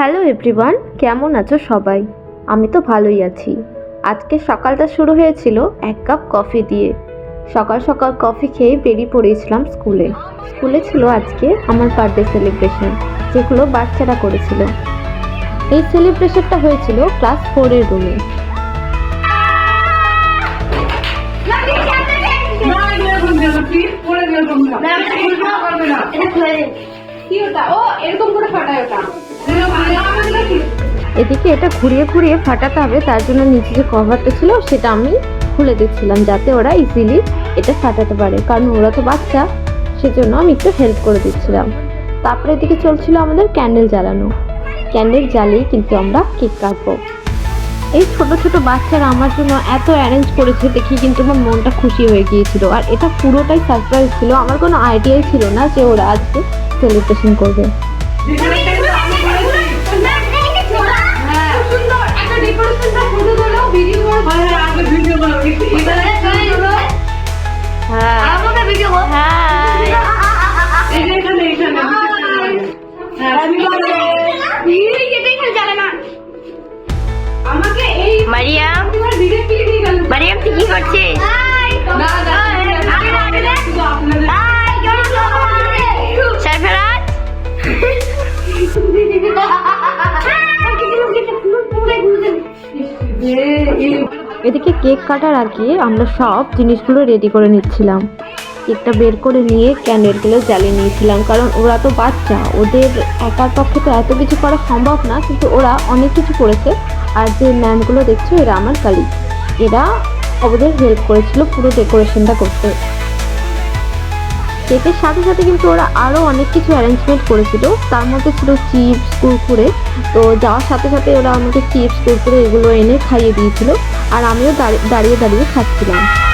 Hello everyone, কেমন আছো সবাই? আমি তো ভালোই আছি। আজকে সকালটা শুরু হয়েছিল এক কাপ কফি দিয়ে। সকাল সকাল কফি খেয়ে বেরিয়ে পড়েছিলাম স্কুলে। স্কুলে ছিল আজকে আমার বার্থডে সেলিব্রেশন যেগুলো বাচ্চারা করেছিল। এই সেলিব্রেশনটা হয়েছিল ক্লাস ফোরের রুমে কি ওটা? ও, এরকম করে ফাটায় ওটা। এদিকে এটা ঘুরিয়ে ঘুরিয়ে ফাটাতে হবে, তার জন্য নিচে যে কভারটা ছিল সেটা আমি খুলে দিচ্ছিলাম যাতে ওরা ইজিলি এটা ফাটাতে পারে। কারণ ওরা তো বাচ্চা, সেজন্য আমি একটু হেল্প করে দিচ্ছিলাম। তারপরে এদিকে চলছিল আমাদের ক্যান্ডেল জ্বালানো। ক্যান্ডেল জ্বালিয়ে কিন্তু আমরা কেক কাটবো। এই ছোট ছোট বাচ্চারা আমার জন্য এত অ্যারেঞ্জ করেছে দেখি কিন্তু আমার মনটা খুশি হয়ে গিয়েছিল। আর এটা পুরোটাই সারপ্রাইজ ছিল। আমার কোনো আইডিয়াই ছিল না যে ওরা আজকে সেলিব্রেশন করবে। এই, এটা এখানে জ্বালে না। আমাকে এই মারিয়াম তোমার video clip নিয়ে গেল। মারিয়াম তুই কি করছিস না, না, শুধু আপনাদের- সারফরাজ এদিকে কেক কাটার আগে আমরা সব জিনিসগুলো রেডি করে নিচ্ছিলাম। কেকটা বের করে নিয়ে ক্যান্ডেলগুলো জ্বালিয়ে নিয়েছিলাম, কারণ ওরা তো বাচ্চা। ওদের একার পক্ষে তো এত কিছু করা সম্ভব না, কিন্তু ওরা অনেক কিছু করেছে। আর যে ম্যামগুলো দেখছ, এরা আমার কালি এরা ওদের হেল্প করেছিল পুরো ডেকোরেশনটা করতে। কেকের সাথে সাথে কিন্তু ওরা আরও অনেক কিছু অ্যারেঞ্জমেন্ট করেছিল। তার মধ্যে ছিল চিপস কুরকুরে। তো যাওয়ার সাথে সাথে ওরা আমাকে চিপস কুরকুরে এগুলো এনে খাইয়ে দিয়েছিল। আর আমিও দাঁড়িয়ে দাঁড়িয়ে খাচ্ছিলাম।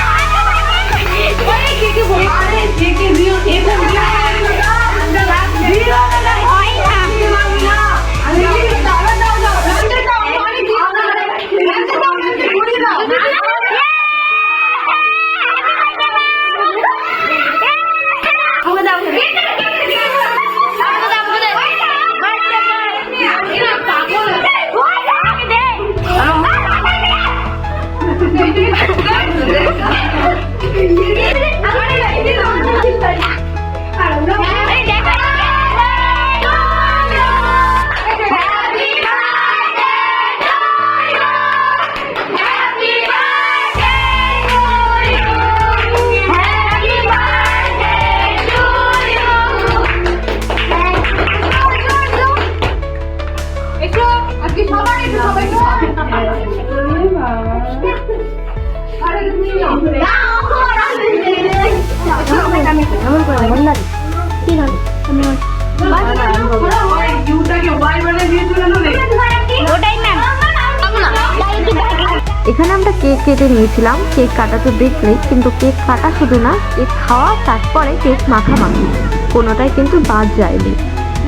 এখানে আমরা কেক কেটে নিয়েছিলাম, কেক কাটা তো দেখলেই কিন্তু কেক কাটা শুধু না, কেক খাওয়া, তারপরে কেক মাখা মাখি। কোনোটাই কিন্তু বাদ যায়নি।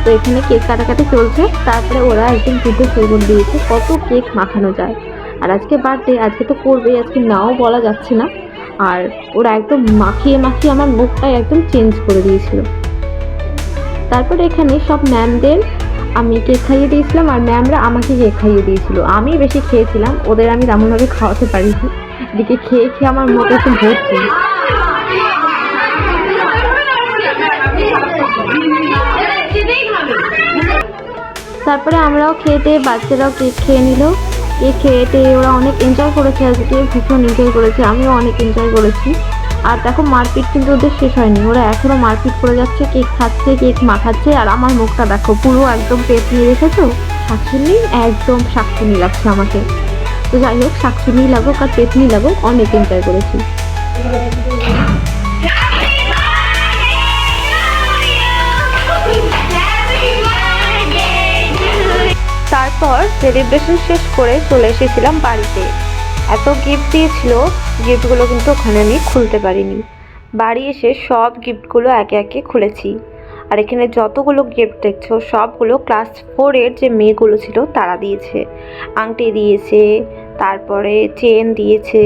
তো এখানে কেক কাটাকাটি চলছে, তারপরে ওরা যুদ্ধ শুরু করে দিয়েছে, কত কেক মাখানো যায়। আর আজকে বার্থডে, আজকে তো করবেই, আজকে নাও বলা যাচ্ছে না। আর ওরা একদম মাখিয়ে মাখিয়ে আমার মুখটাই একদম চেঞ্জ করে দিয়েছিল। তারপরে এখানে সব ম্যামদের আমি কেক খাইয়ে দিয়েছিলাম আর ম্যামরা আমাকে কেক খাইয়ে দিয়েছিল। আমি বেশি খেয়েছিলাম, ওদের আমি তেমনভাবে খাওয়াতে পারিনি। এদিকে খেয়ে খেয়ে আমার মুখ একটু ভর্তি। তারপরে আমরাও টেয়ে বাচ্চারাও কেক খেয়ে নিল। কেক খেয়ে টেয়ে ওরা অনেক এনজয় করেছে, আজকে ভীষণ এনজয় করেছে, আমিও অনেক এনজয় করেছি। আর দেখো মারপিট কিন্তু ওদের শেষ হয়নি। ওরা এখনও মারপিট করে যাচ্ছে, কেক খাচ্ছে, কেক মাখাচ্ছে, আর আমার মুখটা দেখো পুরো একদম পেট নিয়ে রেখেছো। শাকচুনি একদম শাকচুনি লাগছে আমাকে। তো যাই হোক শাকচুনি লাগুক আর পেটনি লাগুক, অনেক এনজয় করেছি। তারপর সেলিব্রেশন শেষ করে চলে এসেছিলাম বাড়িতে। এত গিফট দিয়েছিল গিফটগুলো কিন্তু ওখানে আমি খুলতে পারিনি। বাড়ি এসে সব গিফটগুলো একে একে খুলেছি। আর এখানে যতগুলো গিফট দেখছ, সবগুলো ক্লাস ফোরের যে মেয়েগুলো ছিল, তারা দিয়েছে। আংটি দিয়েছে, তারপরে চেন দিয়েছে,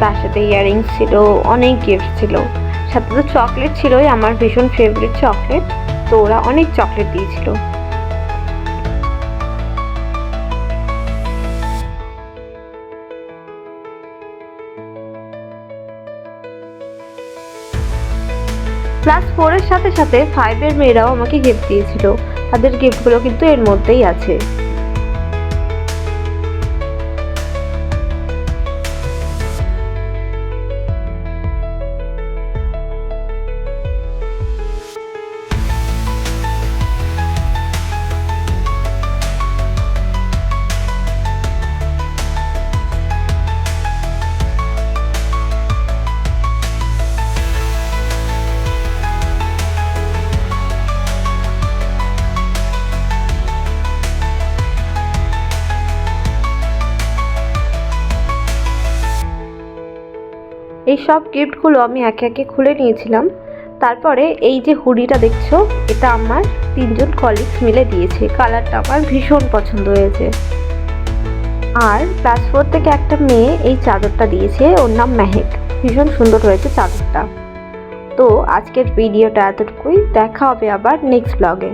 তার সাথে ইয়াররিংস ছিল, অনেক গিফট ছিল। সাথে তো চকলেট ছিলই, আমার ভীষণ ফেভারিট চকলেট তো ওরা অনেক চকলেট দিয়েছিল। ফোরের সাথে সাথে ফাইভের মেয়েরাও আমাকে গিফট দিয়েছিল। তাদের গিফটগুলো কিন্তু এর মধ্যেই আছে। এই সব গিফটগুলো আমি একে একে খুলে নিয়েছিলাম। তারপরে এই যে হুডিটা দেখছ, এটা আমার তিনজন কলিগস মিলে দিয়েছে। কালারটা আমার ভীষণ পছন্দ হয়েছে। আর ক্লাস ফোর থেকে একটা মেয়ে এই চাদরটা দিয়েছে, ওর নাম মেহেক। ভীষণ সুন্দর হয়েছে চাদরটা। তো আজকের ভিডিওটা এতটুকুই। দেখা হবে আবার নেক্সট ব্লগে